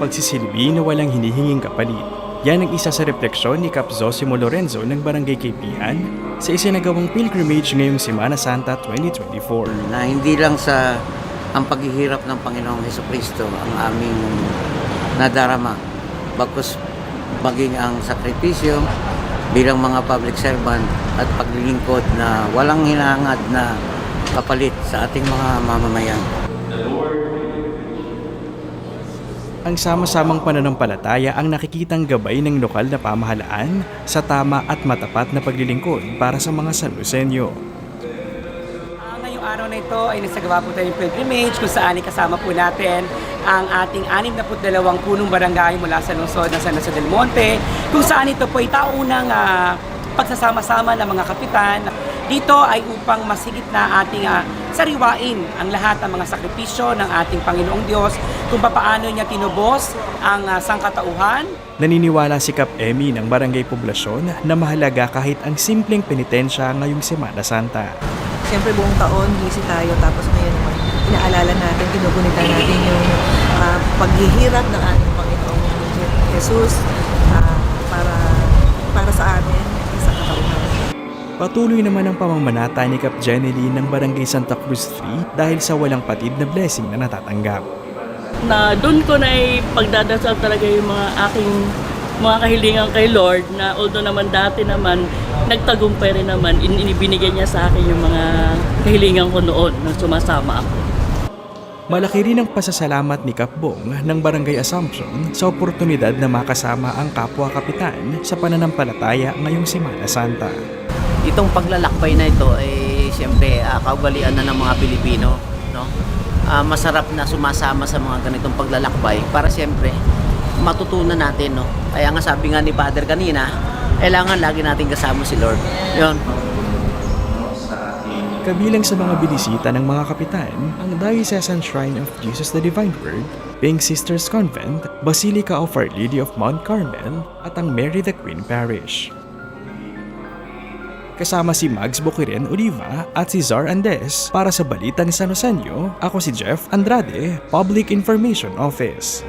pagsisilbi na walang hinihinging kapalit. Yan ang isa sa refleksyon ni Kap Zosimo Lorenzo ng Barangay Kaibigan sa isinagawang pilgrimage ngayong Semana Santa 2024. na hindi lang sa ang paghihirap ng Panginoong Heso Kristo ang aming nadarama bagkus maging ang sakripisyo bilang mga public servant at paglilingkod na walang hinangad na kapalit sa ating mga mamamayan. Ang sama-samang pananampalataya ang nakikitang gabay ng lokal na pamahalaan sa tama at matapat na paglilingkod para sa mga San Lucenyo. Ah, ngayong araw na ito ay nagsagawa po tayo ng pilgrimage kung saan kasama po natin ang ating 62 punong barangay mula sa lungsod ng San Jose del Monte kung saan ito po ay taunang ah, pagsasama-sama ng mga kapitan. Dito ay upang masigit na ating ah, sariwain ang lahat ng mga sakripisyo ng ating Panginoong Diyos kung papaano niya tinubos ang ah, sangkatauhan Naniniwala si Kap Emi ng Barangay Poblasyon na mahalaga kahit ang simpleng penitensya ngayong Semana Santa. Siyempre buong taon, busy tayo. Tapos ngayon naman, inaalala natin, kinugunitan natin yung ah, paghihirap ng ating Panginoong Jesus ah, para para sa amin sa katauhan. Patuloy naman ang pamamanata ni Kap Jenny ng Barangay Santa Cruz 3 dahil sa walang patid na blessing na natatanggap. na doon ko na pagdadasal talaga yung mga aking mga kahilingan kay Lord na although naman dati naman nagtagumpay rin naman in inibinigay niya sa akin yung mga kahilingan ko noon nung sumasama ako. Malaki rin ang pasasalamat ni Kap Bong ng Barangay Assumption sa oportunidad na makasama ang kapwa kapitan sa pananampalataya ngayong Semana Santa. Itong paglalakbay na ito ay siyempre uh, kaugalian na ng mga Pilipino no? Ah, masarap na sumasama sa mga ganitong paglalakbay para siyempre matutunan natin no? Kaya nga sabi nga ni Father kanina kailangan lagi natin kasama si Lord. Yon Kabilang sa mga binisita ng mga kapitan, ang Diocesan Shrine of Jesus the Divine Word, Pink Sisters Convent, Basilica of Our Lady of Mount Carmel, at ang Mary the Queen Parish. Kasama si Mags Boquiren Oliva at si Zar Andes para sa Balitang San Josenyo, ako si Jeff Andrade, Public Information Office.